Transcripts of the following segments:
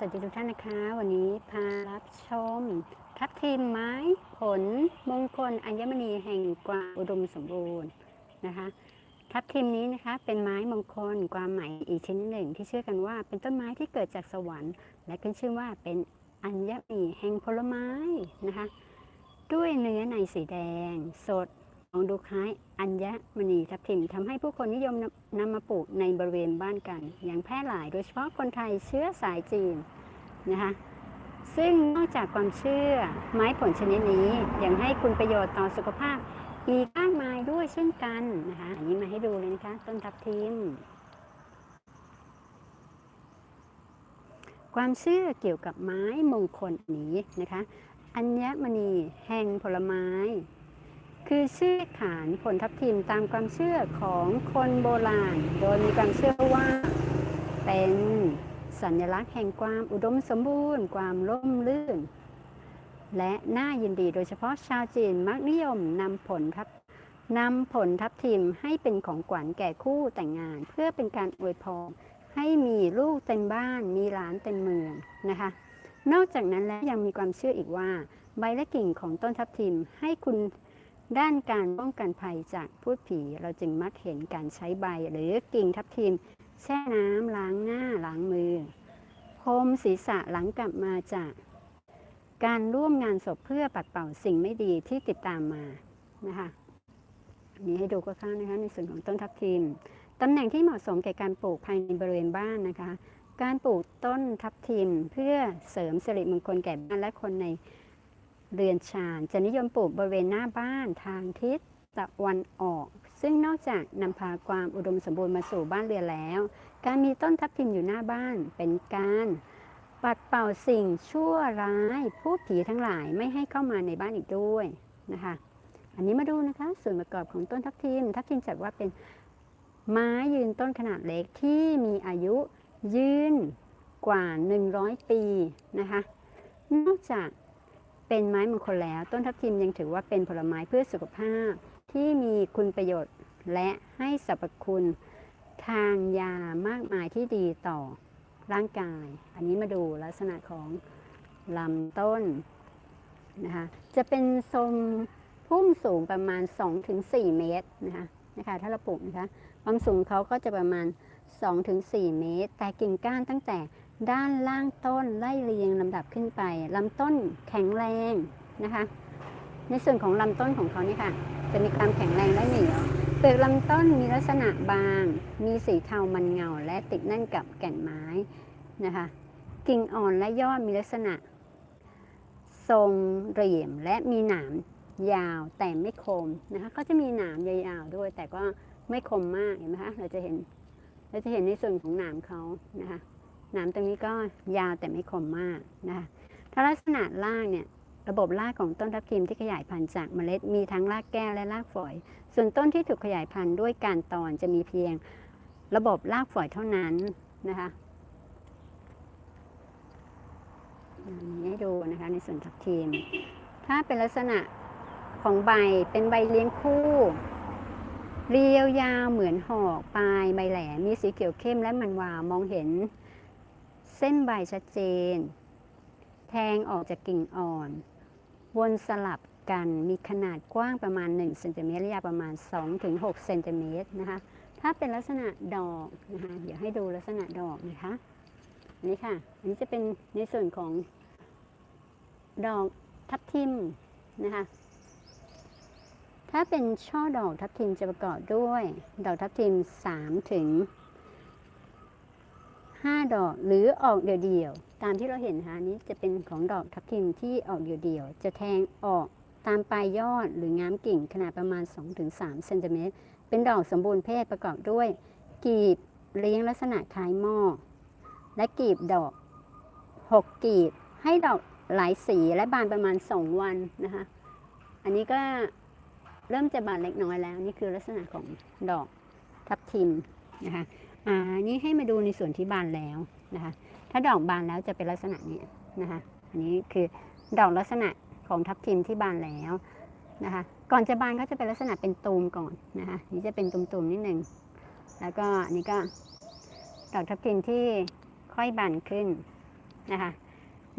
สวัสดีทุกท่านนะคะ วันนี้พารับชม ทับทิมไม้ผลมงคลอัญมณีแห่งกวางอุดมสมบูรณ์นะคะ ทับทิมนี้นะคะเป็นไม้มงคลความหมายอีกชนิดหนึ่ง ที่เชื่อกันว่าเป็นต้นไม้ที่เกิดจากสวรรค์ และขึ้นชื่อว่าเป็นอัญมณีแห่งผลไม้นะคะ ด้วยเนื้อในสีแดง สด องดูคล้ายอัญญมณีทับทิมทำให้ผู้คนนิยมนำนำมาปลูกในบริเวณบ้านกัน อย่างแพร่หลายโดยเฉพาะคนไทยเชื้อสายจีนนะคะซึ่งนอกจากความเชื่อไม้ผลชนิดนี้ยังให้คุณประโยชน์ต่อสุขภาพอีกมากมายด้วยเช่นกันนะคะอันนี้มาให้ดูเลยนะคะ ต้นทับทิมความเชื่อเกี่ยวกับไม้มงคลนนี้นะคะ อัญมณีแห่งผลไม้ คือชื่อขานผลทับทิมตามความเชื่อของคนโบราณ โดยมีความเชื่อว่าเป็นสัญลักษณ์แห่งความอุดมสมบูรณ์ ความร่มรื่น และน่ายินดีโดยเฉพาะชาวจีนมักนิยมนำผลทับนำผลทับทิมให้เป็นของขวัญแก่คู่แต่งงาน เพื่อเป็นการอวยพรให้มีลูกเต็มบ้าน มีหลานเต็มเมืองนะคะ นอกจากนั้นแล้วยังมีความเชื่ออีกว่า ใบและกิ่งของต้นทับทิมให้คุณ ด้านการป้องกันภัยจากพูดผีเราจึงมักเห็นการใช้ใบหรือกิ่งทับทิม แช่น้ำล้างหน้าล้างมือพรมศีรษะหลังกลับมาจากการร่วมงานศพเพื่อปัดเป่าสิ่งไม่ดีที่ติดตามมานะคะอันนี้ให้ดูคร่าวๆนะคะในส่วนของต้นทับทิมตำแหน่งที่เหมาะสมแก่การปลูกภายในบริเวณบ้านนะคะ การปลูกต้นทับทิมเพื่อเสริมสิริมงคลแก่บ้านและคนใน เรือนชานจะนิยมปลูกบริเวณหน้าบ้านทางทิศตะวันออก ซึ่งนอกจากนำพาความอุดมสมบูรณ์มาสู่บ้านเรือนแล้ว การมีต้นทับทิมอยู่หน้าบ้านเป็นการปัดเป่าสิ่งชั่วร้ายพูดผีทั้งหลายไม่ให้เข้ามาในบ้านอีกด้วยนะคะ อันนี้มาดูนะคะ ส่วนประกอบของต้นทับทิม ทับทิมจัดว่าเป็นไม้ยืนต้นขนาดเล็กที่มีอายุยืนกว่า 100 ปีนะคะ นอกจาก เป็นไม้มงคลแล้ว ต้นทับทิมยังถือว่าเป็นผลไม้เพื่อสุขภาพ ที่มีคุณประโยชน์และให้สรรพคุณทางยามากมายที่ดีต่อร่างกาย อันนี้มาดูลักษณะของลำต้นนะคะจะเป็นทรงพุ่มสูงประมาณ 2-4 เมตรนะคะนะคะถ้าเราปลูกนะคะความสูงเขาก็จะประมาณ 2-4 เมตร แต่กิ่งก้านตั้งแต่ ด้านล่างต้นไล่เรียงลำดับขึ้นไปลำต้นแข็งแรงนะคะ ในส่วนของลำต้นของเขานี่ค่ะ จะมีความแข็งแรงและเหนียวเปลือกลำต้นมีลักษณะบาง มีสีเทามันเงา และติดแน่นกับแก่นไม้นะคะ กิ่งอ่อนและยอดมีลักษณะ ทรงเหลี่ยมและมีหนามยาวแต่ไม่คมนะคะเขาจะมีหนามยาวๆด้วย แต่ก็ไม่คมมากเห็นไหมคะเราจะเห็นเราจะเห็นในส่วนของหนามเขานะคะ นามตรงนี้ก็ยาวแต่ไม่คมมากนะคะถ้าลักษณะรากเนี่ยระบบรากของต้นทับทิมที่ขยายพันธุ์จากเมล็ดมีทั้งรากแก้วและรากฝอย ส่วนต้นที่ถูกขยายพันธุ์ด้วยการตอนจะมีเพียงระบบรากฝอยเท่านั้นนะคะนนี้ให้ดูนะคะในส่วนทับทิม ถ้าเป็นลักษณะของใบเป็นใบเลี้ยงคู่ เรียวยาวเหมือนหอกปลายใบแหลมมีสีเขียวเข้มและมันวาวมองเห็น เส้นใบชัดเจน แทงออกจากกิ่งอ่อน วนสลับกันมีขนาดกว้างประมาณ1เซนติเมตรระยะประมาณ 2-6เซนติเมตรนะคะ ถ้าเป็นลักษณะดอกนะคะ เดี๋ยวให้ดูลักษณะดอกนะคะอันนี้ค่ะ อันนี้จะเป็นในส่วนของดอกทับทิมนะคะ ถ้าเป็นช่อดอกทับทิมจะประกอบด้วย ดอกทับทิม3ถึง 5 ดอกหรือออกเดี่ยวๆตามที่เราเห็นนะคะนนี้จะเป็นของดอกทับทิมที่ออกเดี่ยวๆจะแทงออกตามปลายยอดหรือง้ามกิ่งขนาดประมาณ 2-3เซนติเมตรเป็นดอกสมบูรณ์เพศประกอบด้วย กีบเลี้ยงลักษณะคล้ายหม้อและกีบดอก 6 กีบ ให้ดอกหลายสีและบานประมาณ 2 วันนะคะอันนี้ก็เริ่มจะบานเล็กน้อยแล้ว นี่คือลักษณะของดอกทับทิมนะคะ อ่าอันนี้ให้มาดูในส่วนที่บานแล้วนะคะ ถ้าดอกบานแล้วจะเป็นลักษณะนี้นะคะ อันนี้คือดอกลักษณะของทับทิมที่บานแล้วนะคะ ก่อนจะบานก็จะเป็นลักษณะเป็นตูมก่อนนะคะ นี่จะเป็นตุ่มๆนิดหนึ่ง แล้วก็อันนี้ก็ดอกทับทิมที่ค่อยบานขึ้นนะคะ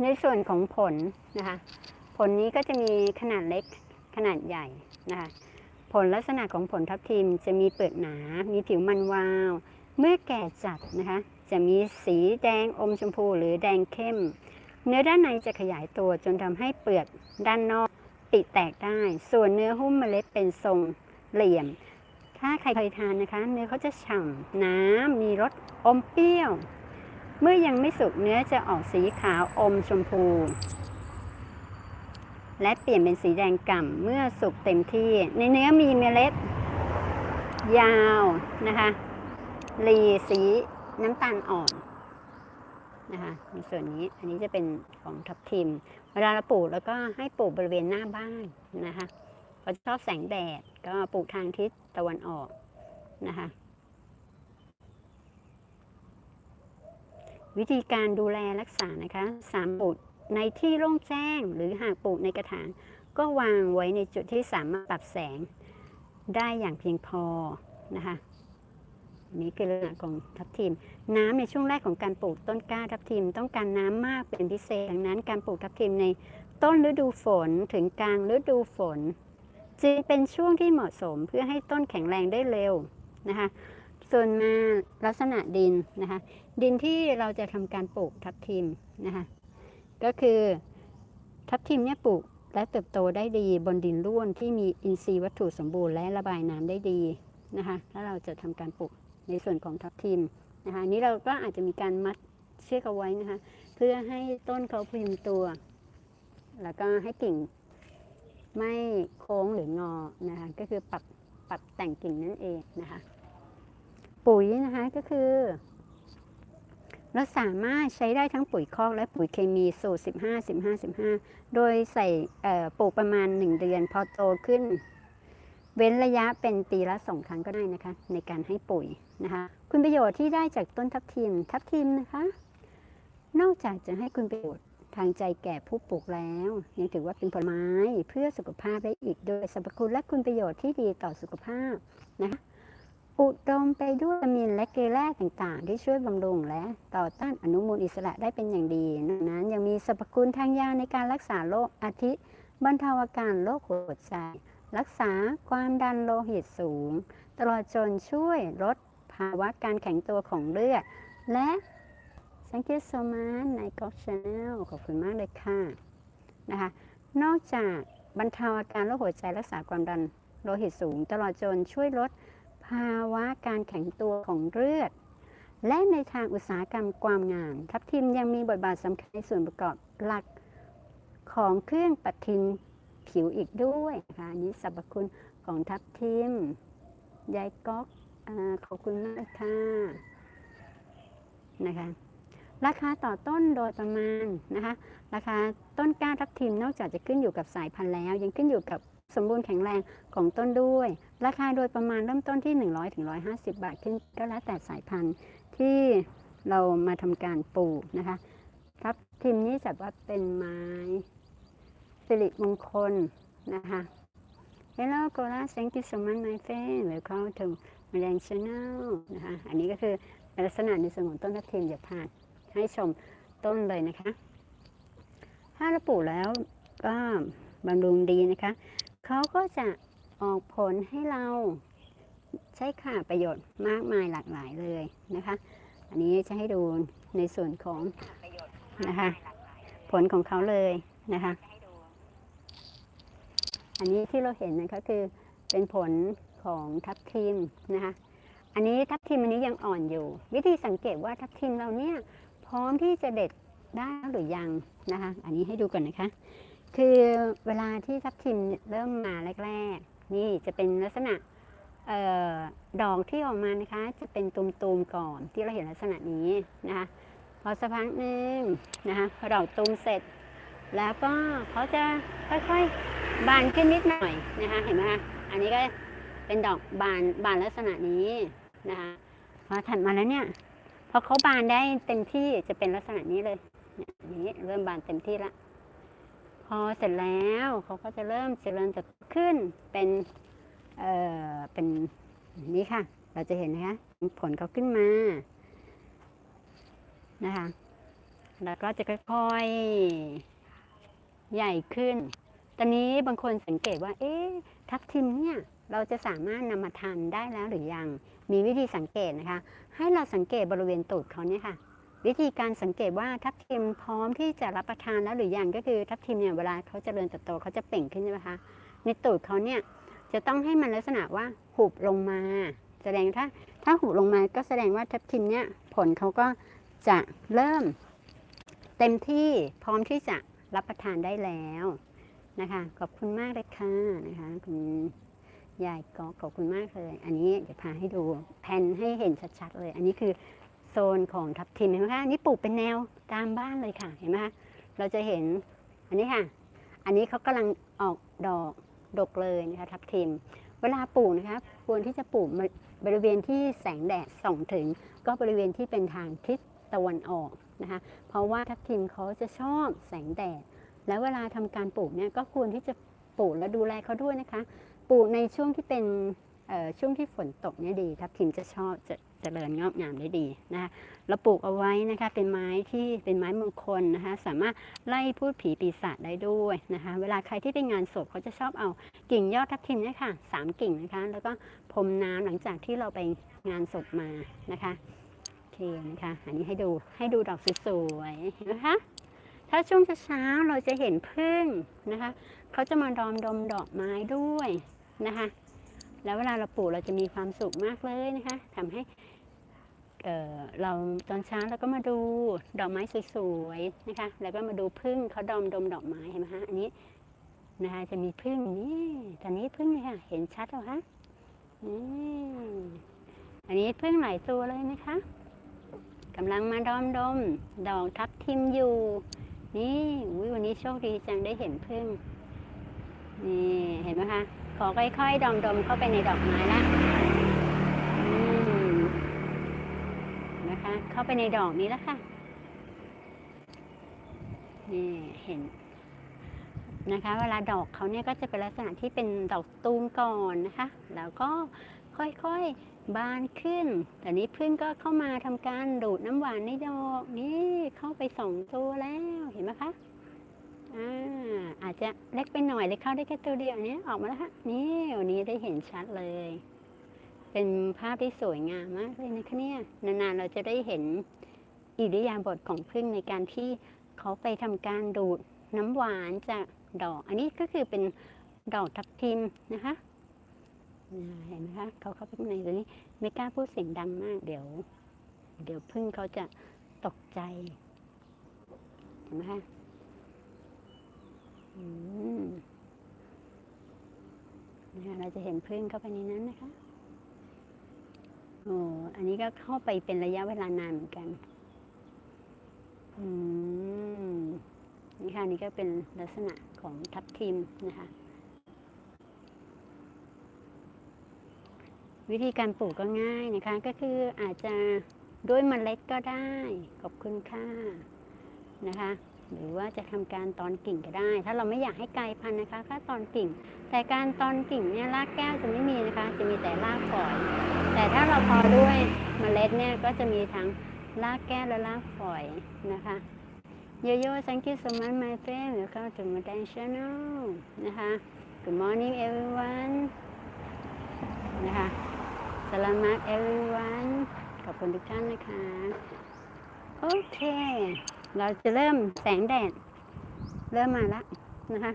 ในส่วนของผลนะคะ ผลนี้ก็จะมีขนาดเล็กขนาดใหญ่นะคะ ผลลักษณะของผลทับทิมจะมีเปลือกหนา มีผิวมันวาว เมื่อแก่จัดนะคะ จะมีสีแดงอมชมพูหรือแดงเข้ม เนื้อด้านในจะขยายตัวจนทำให้เปลือกด้านนอกปิแตกได้ ส่วนเนื้อหุ้มเมล็ดเป็นทรงเหลี่ยม ถ้าใครเคยทานนะคะ เนื้อเขาจะฉ่ำน้ำมีรสอมเปรี้ยว เมื่อยังไม่สุกเนื้อจะออกสีขาวอมชมพู และเปลี่ยนเป็นสีแดงก่ำเมื่อสุกเต็มที่ ในเนื้อมีเมล็ด ยาวนะคะ รีสีน้ำตาลอ่อนนะคะในส่วนนี้อันนี้จะเป็นของทับทิม เวลาเราปลูกแล้วก็ให้ปลูกบริเวณหน้าบ้านนะคะเขาชอบแสงแดดก็ปลูกทางทิศตะวันออกนะคะวิธีการดูแลรักษานะคะสามปลูกในที่โล่งแจ้งหรือหากปลูกในกระถาง ก็วางไว้ในจุดที่สามารถปรับแสงได้อย่างเพียงพอนะคะ นี้คือลักษณะของทับทิม น้ำในช่วงแรกของการปลูกต้นกล้าทับทิม ต้องการน้ำมากเป็นพิเศษดังนั้น การปลูกทับทิมในต้นฤดูฝนถึงกลางฤดูฝน จึงเป็นช่วงที่เหมาะสมเพื่อให้ต้นแข็งแรงได้เร็วนะคะส่วนมาลักษณะดินนะคะดินที่เราจะทำการปลูกทับทิมนะคะก็คือทับทิมเนี่ยปลูกและเติบโตได้ดีบนดินร่วนที่มีอินทรีย์วัตถุสมบูรณ์และระบายน้ำได้ดีนะคะแล้วเราจะทำการปลูก ในส่วนของทับทิมนะคะนี้เราก็อาจจะมีการมัดเชือกเอาไว้นะคะ เพื่อให้ต้นเขาพิมตัว แล้วก็ให้กิ่งไม่โค้งหรืองอนะคะ ก็คือปรับปรับแต่งกิ่งนั่นเองนะคะ ปุ๋ยนะคะก็คือ เราสามารถใช้ได้ทั้งปุ๋ยคอกและปุ๋ยเคมีสูตร 15 15 15 โดยใส่ปลูกประมาณ 1 เดือน พอโตขึ้น เว้นระยะเป็นปีละสองครั้งก็ได้นะคะ ในการให้ปุ๋ยนะคะ คุณประโยชน์ที่ได้จากต้นทับทิมทับทิมนะคะ นอกจากจะให้คุณประโยชน์ทางใจแก่ผู้ปลูกแล้วยังถือว่าเป็นผลไม้เพื่อสุขภาพได้อีกโดยสรรพคุณและคุณประโยชน์ที่ดีต่อสุขภาพนะคะอุดมไปด้วยวิตามินและเกลือแร่ต่างๆ ที่ช่วยบำรุงและต่อต้านอนุมูลอิสระได้เป็นอย่างดีนอกนั้นยังมีสรรพคุณทางยาในการรักษาโรคอาทิบรรเทาอาการโรคหัวใจ รักษาความดันโลหิตสูง ตลอดจนช่วยลดภาวะการแข็งตัวของเลือด และ thank you so much ในก๊อกชาแนลขอบคุณมากเลยค่ะนะคะ นอกจากบรรเทาอาการโรคหัวใจรักษาความดันโลหิตสูง ตลอดจนช่วยลดภาวะการแข็งตัวของเลือด และในทางอุตสาหกรรมความงามทับทิมยังมีบทบาทสำคัญในส่วนประกอบหลักของเครื่องปัดทิน ผิวอีกด้วยนะคะอันนี้สรรพคุณของทับทิมยายก๊อกอขอบคุณมากค่ะนะคะ ราคาต่อต้นโดยประมาณนะคะ ราคาต้นกล้าทับทิมนอกจากจะขึ้นอยู่กับสายพันธุ์แล้ว ยังขึ้นอยู่กับสมบูรณ์แข็งแรงของต้นด้วย ราคาโดยประมาณเริ่มต้นที่ 100ถึง150บาทขึ้นก็แล้วแต่สายพันธุ์ที่เรามาทำการปลูกนะคะทับทิมนี้จัดว่าเป็นไม้ สิริมงคลนะคะ Hello Gola thank you so much my friend welcome to my land channel นะคะ อันนี้ก็คือลักษณะในส่วนของต้นทับทิมเดี๋ยวพาให้ชมต้นเลยนะคะ ถ้าเราปลูกแล้วก็บำรุงดีนะคะ เขาก็จะออกผลให้เราใช้ค่าประโยชน์มากมายหลากหลายเลยนะคะ อันนี้จะให้ดูในส่วนของนะคะ ผลของเขาเลยนะคะ อันนี้ที่เราเห็นนะคะคือเป็นผลของทับทิมนะคะ อันนี้ทับทิมอันนี้ยังอ่อนอยู่ วิธีสังเกตว่าทับทิมเราเนี่ยพร้อมที่จะเด็ดได้หรือยังนะคะ อันนี้ให้ดูก่อนนะคะ คือเวลาที่ทับทิมเริ่มมาแรกๆ นี่จะเป็นลักษณะออดอกที่ออกมานะคะ จะเป็นตุมๆก่อนที่เราเห็นลักษณะนี้นะคะ พอสักพักหนึ่งนะคะพอดอกตูมเสร็จ แล้วก็เขาจะค่อยๆ บานขึ้นนิดหน่อยนะคะเห็นไหมคะอันนี้ก็เป็นดอกบานบานลักษณะนี้นะคะพอถัดมาแล้วเนี่ยพอเขาบานได้เต็มที่จะเป็นลักษณะนี้เลยนี่ยอย่างนี้เริ่มบานเต็มที่ละพอเสร็จแล้วเขาก็จะเริ่มเจริญเติบขึ้นเป็นเอ่อเป็นนี้ค่ะ เราจะเห็นนะคะผลเขาขึ้นมานะคะแล้วก็จะค่อยๆ ใหญ่ขึ้น ตอนนี้บางคนสังเกตว่า เอ๊ะทับทิมเนี่ยเราจะสามารถนำมาทานได้แล้วหรือยัง มีวิธีสังเกตนะคะ ให้เราสังเกตบริเวณตูดเขาเนี่ยค่ะ วิธีการสังเกตว่าทับทิมพร้อมที่จะรับประทานแล้วหรือยังก็คือทับทิมเนี่ยเวลาเขาเจริญเติบโตเขาจะเปล่งขึ้นใช่ไหมคะ ในตูดเขาเนี่ยจะต้องให้มันลักษณะว่าหุบลงมา แสดงถ้าถ้าหุบลงมาก็แสดงว่าทับทิมเนี่ยผลเขาก็จะเริ่ม เต็มที่พร้อมที่จะรับประทานได้แล้ว นะคะ ขอบคุณมากเลยค่ะนะคะ คุณยายก็ขอบคุณมากเลย อันนี้เดี๋ยวพาให้ดูแผ่นให้เห็นชัดๆเลย อันนี้คือโซนของทับทิมเห็นไหมคะอันนี้ปลูกเป็นแนวตามบ้านเลยค่ะเห็นไหมคะเราจะเห็นอันนี้ค่ะ อันนี้เขากำลังออกดอกดกเลยนะคะทับทิม เวลาปลูกนะคะควรที่จะปลูกบริเวณที่แสงแดดส่องถึง ก็บริเวณที่เป็นทางทิศตะวันออกนะคะ เพราะว่าทับทิมเขาจะชอบแสงแดด แล้วเวลาทำการปลูกเนี่ยก็ควรที่จะปลูกและดูแลเขาด้วยนะคะ ปลูกในช่วงที่เป็นช่วงที่ฝนตกเนี่ยดีทับทิมจะชอบจะเจริญงอกงามได้ดีนะคะเราปลูกเอาไว้นะคะ เป็นไม้ที่เป็นไม้มงคลนะคะ สามารถไล่พูดผีปีศาจได้ด้วยนะคะ เวลาใครที่ไปงานศพเขาจะชอบเอากิ่งยอดทับทิมเนี่ยค่ะสามกิ่งนะคะ แล้วก็พรมน้ำหลังจากที่เราไปงานศพมานะคะโอเคนะคะ อันนี้ให้ดูให้ดูดอกสวยๆนไหมคะ ถ้าช่วงเช้าเราจะเห็นพึ่งนะคะเขาจะมาดอมดมดอกไม้ด้วยนะคะ แล้วเวลาเราปลูกเราจะมีความสุขมากเลยนะคะทำให้เเราตอนเช้าเราก็มาดูดอกไม้สวยๆนะคะ แล้วก็มาดูพึ่งเขาดอมดมดอกไม้เห็นไหมคะอันนี้นะคะจะมีพึ่งนี่ตอนนี้พึ่งเลยค่ะเห็นชัดแล้วคะนี่อันนี้พึ่งหลายตัวเลยนะคะกำลังมาดอมดม ดอกทับทิมอยู่ นี่อุ๊ยวันนี้โชคดีจังได้เห็นพึ่ง นี่เห็นไหมคะ ขอค่อยๆดอมๆเข้าไปในดอกไม้ละนะคะ เข้าไปในดอกนี้แล้วค่ะ นี่เห็นนะคะ เวลาดอกเขาเนี่ยก็จะเป็นลักษณะที่เป็นดอกตูมก่อนนะคะ แล้วก็ ค่อยๆ บานขึ้นแต่นี้พึ่งก็เข้ามาทำการดูดน้ำหวานในดอกนี่เข้าไปสองตัวแล้วเห็นไหมคะอ่าอาจจะเล็กไปหน่อยเลยเข้าได้แค่ตัวเดียวเนี้ยออกมาแล้วฮะนี่วันนี้ได้เห็นชัดเลย เป็นภาพที่สวยงามมากเลยนะคะเนี่ยนานๆเราจะได้เห็นอิริยาบถของพึ่งในการที่เขาไปทำการดูดน้ำหวานจากดอก อันนี้ก็คือเป็นดอกทับทิมนะคะ เห็นไหมคะเขาเข้าไปข้างในตัวนี้ ไม่กล้าพูดเสียงดังมาก เดี๋ยว เดี๋ยวพึ่งเขาจะตกใจเห็นไหมคะอืมนะคะเราจะเห็นพึ่งเข้าไปในนั้นนะคะโอ้อันนี้ก็เข้าไปเป็นระยะเวลานานเหมือนกัน อืมนี่ค่ะนี่ก็เป็นลักษณะของทับทิมนะคะ วิธีการปลูกก็ง่ายนะคะ ก็คืออาจจะด้วยเมล็ดก็ได้ ขอบคุณค่ะนะคะ หรือว่าจะทำการตอนกิ่งก็ได้ ถ้าเราไม่อยากให้ไกลพันธุ์นะคะก็ตอนกิ่ง แต่การตอนกิ่งเนี่ยรากแก้วจะไม่มีนะคะ จะมีแต่รากฝอย แต่ถ้าเราพอด้วยเมล็ดเนี่ยก็จะมีทั้งรากแก้วและรากฝอยนะคะโยโย่ thank you so much my friend welcome to my dance channel นะคะ good morning everyone นะคะ สลามัก everyone ขอบคุณทุกท่านนะคะ โอเค เราจะเริ่มแสงแดด เริ่มมาแล้วนะคะ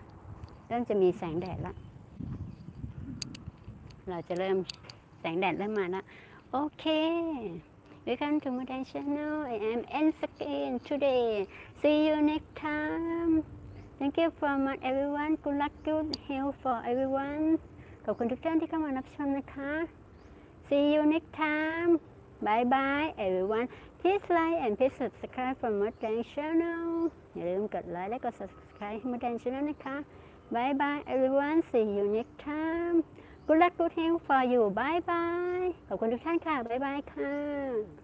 เริ่มจะมีแสงแดดแล้วเราจะเริ่มแสงแดดเริ่มมาแล้วโอเค Welcome to my channel I am N Skin today see you next time Thank you for much everyone good luck good health for everyone ขอบคุณทุกท่านที่เข้ามารับชมนะคะ See you next time Bye bye everyone Please like and please subscribe for more Dan channel. อย่าลืมกดไลค์และกด subscribe ให้ Modern Channel นะคะ Bye bye everyone see you next time Good luck good health for you Bye bye ขอบคุณทุกท่านค่ะ Bye bye ค่ะ